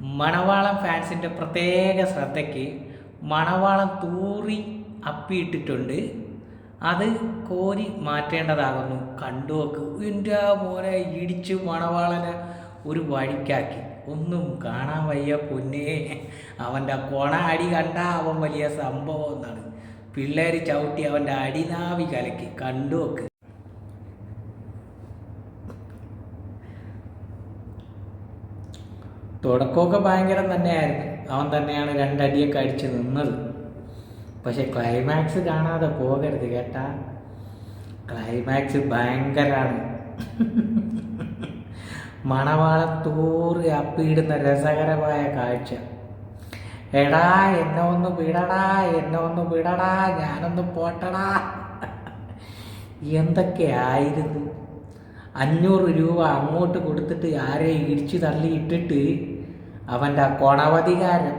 മണവാളം ഫാൻസിന്റെ പ്രത്യേക ശ്രദ്ധയ്ക്ക് മണവാളം തൂറി അപ്പിയിട്ടിട്ടുണ്ട്. അത് കോരി മാറ്റേണ്ടതാകുന്നു. കണ്ടു നോക്ക്. എന്റെ മോനെ ഇടിച്ച് മണവാളനെ ഒരു വഴിക്കാക്കി. ഒന്നും കാണാൻ വയ്യ പൊന്നേ. അവന്റെ കൊണ അടി കണ്ടാൽ അവൻ വലിയ സംഭവം എന്നാണ് പിള്ളേർ ചവിട്ടി അവന്റെ അടിനാവി കലക്കി. കണ്ടു നോക്ക്. തുടക്കമൊക്കെ ഭയങ്കരം തന്നെയായിരുന്നു. അവൻ തന്നെയാണ് രണ്ടടിയൊക്കെ അടിച്ച് നിന്നത്. പക്ഷെ ക്ലൈമാക്സ് കാണാതെ പോകരുത് കേട്ടാ. ക്ലൈമാക്സ് ഭയങ്കരാണ്. മണവാളത്തൂറി അപ്പിയിടുന്ന രസകരമായ കാഴ്ച. എടാ എന്നെ ഒന്ന് വിടടാ എന്നെ ഒന്ന് വിടടാ ഞാനൊന്ന് പോട്ടടാ. എന്തൊക്കെയായിരുന്നു? അഞ്ഞൂറ് രൂപ അങ്ങോട്ട് കൊടുത്തിട്ട് ആരെയും ഇടിച്ചു തള്ളി ഇട്ടിട്ട് അവന്റെ കൊണവധികാരം.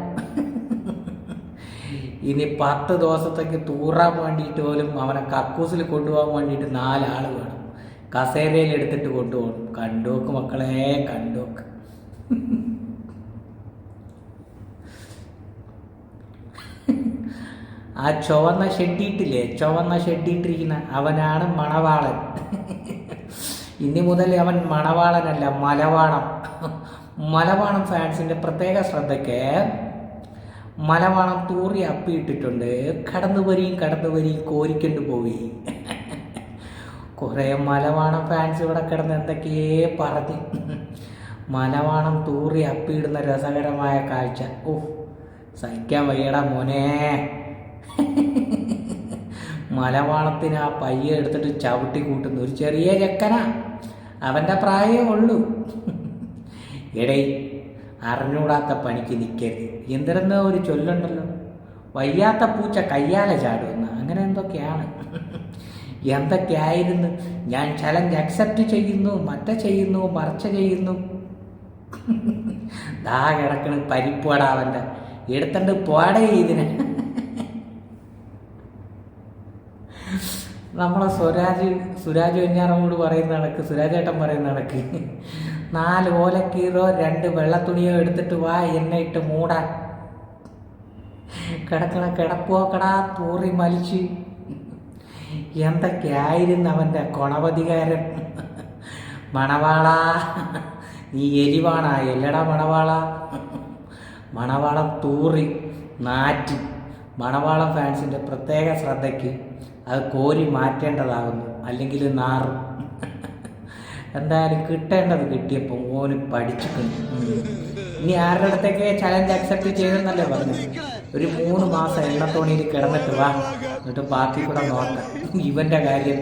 ഇനി പത്ത് ദിവസത്തേക്ക് തൂറാൻ വേണ്ടിയിട്ട് പോലും അവനെ കക്കൂസിൽ കൊണ്ടുപോകാൻ വേണ്ടിയിട്ട് നാലാൾ വേണം. കസേരയിൽ എടുത്തിട്ട് കൊണ്ടുപോകണം. കണ്ടോക്ക് മക്കളെ കണ്ടോക്ക്. ആ ചുവന്ന ഷെഡിട്ടില്ലേ ചുവന്ന ഷെഡിട്ടിരിക്കുന്ന അവനാണ് മണവാളൻ. ഇനി മുതൽ അവൻ മണവാളനല്ല മലവാണം മലവാണം ഫാൻസിന്റെ പ്രത്യേക ശ്രദ്ധയ്ക്ക് മലവാണം തൂറി അപ്പിയിട്ടിട്ടുണ്ട്. കടന്നു വരിയും കടന്നു വരിയും കോരിക്കൊണ്ട് പോയി. കുറേ മലവാണം ഫാൻസ് ഇവിടെ കിടന്ന് എന്തൊക്കെയേ പറഞ്ഞു. മലവാണം തൂറി അപ്പിയിടുന്ന രസകരമായ കാഴ്ച. ഓ സഹിക്കാൻ വയ്യടാ മോനെ. മലവാളത്തിന് ആ പയ്യെ എടുത്തിട്ട് ചവിട്ടി കൂട്ടുന്നു. ഒരു ചെറിയ ചെക്കനാ. അവന്റെ പ്രായമേ ഉള്ളൂ. എടേ അറിഞ്ഞൂടാത്ത പണിക്ക് നിൽക്കരുത് എന്തിരുന്ന ഒരു ചൊല്ലുണ്ടല്ലോ? വയ്യാത്ത പൂച്ച കയ്യാലെ ചാടുമെന്ന്. അങ്ങനെ എന്തൊക്കെയാണ്? എന്തൊക്കെയായിരുന്നു? ഞാൻ ചലഞ്ച് അക്സെപ്റ്റ് ചെയ്യുന്നു മറ്റ ചെയ്യുന്നു മറച്ച ചെയ്യുന്നു. ദാ കിടക്കണ് പരിപ്പടാ അവന്റെ എടുത്തണ്ട് പോടേ ഇതിന്. നമ്മളെ സ്വരാജ് സുരാജ് വെഞ്ഞാറമ്മോട് പറയുന്ന കണക്ക് സുരാജേട്ടൻ പറയുന്ന കണക്ക്. നാല് ഓലക്കീറോ രണ്ട് വെള്ളത്തുണിയോ എടുത്തിട്ട് വാ എന്നെ ഇട്ട് മൂടാൻ. കിടക്കണ കിടപ്പോക്കടാ തൂറി മലിച്ച്. എന്തൊക്കെയായിരുന്നു അവന്റെ കൊണവധികാരൻ മണവാള നീ എരിവാണാ എല്ലടാ മണവാള? മണവാള തൂറി നാറ്റി. മണവാള ഫാൻസിന്റെ പ്രത്യേക ശ്രദ്ധയ്ക്ക് അത് കോരി മാറ്റേണ്ടതാകുന്നു അല്ലെങ്കിൽ നാറും. എന്തായാലും കിട്ടേണ്ടത് കിട്ടിയപ്പോൾ ഓന് പഠിച്ചിട്ടുണ്ട്. ഇനി ആരുടെ അടുത്തേക്ക് ചലഞ്ച് അക്സെപ്റ്റ് ചെയ്തെന്നല്ലേ പറഞ്ഞു ഒരു മൂന്ന് മാസം എണ്ണത്തോണിയിൽ കിടന്നിട്ട് വാ. എന്നിട്ട് ബാക്കി കൂടെ നോക്കാം. ഇവന്റെ കാര്യം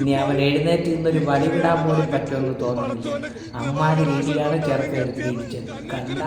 ഇനി അവൻ എഴുന്നേറ്റ് ഇന്നൊരു വടി വിടാൻ പോലും പറ്റുമെന്ന് തോന്നുന്നു അമ്മാരി രീതിയാണ് ചെറുക്കെടുത്ത് ഇരിച്ചത് കണ്ട?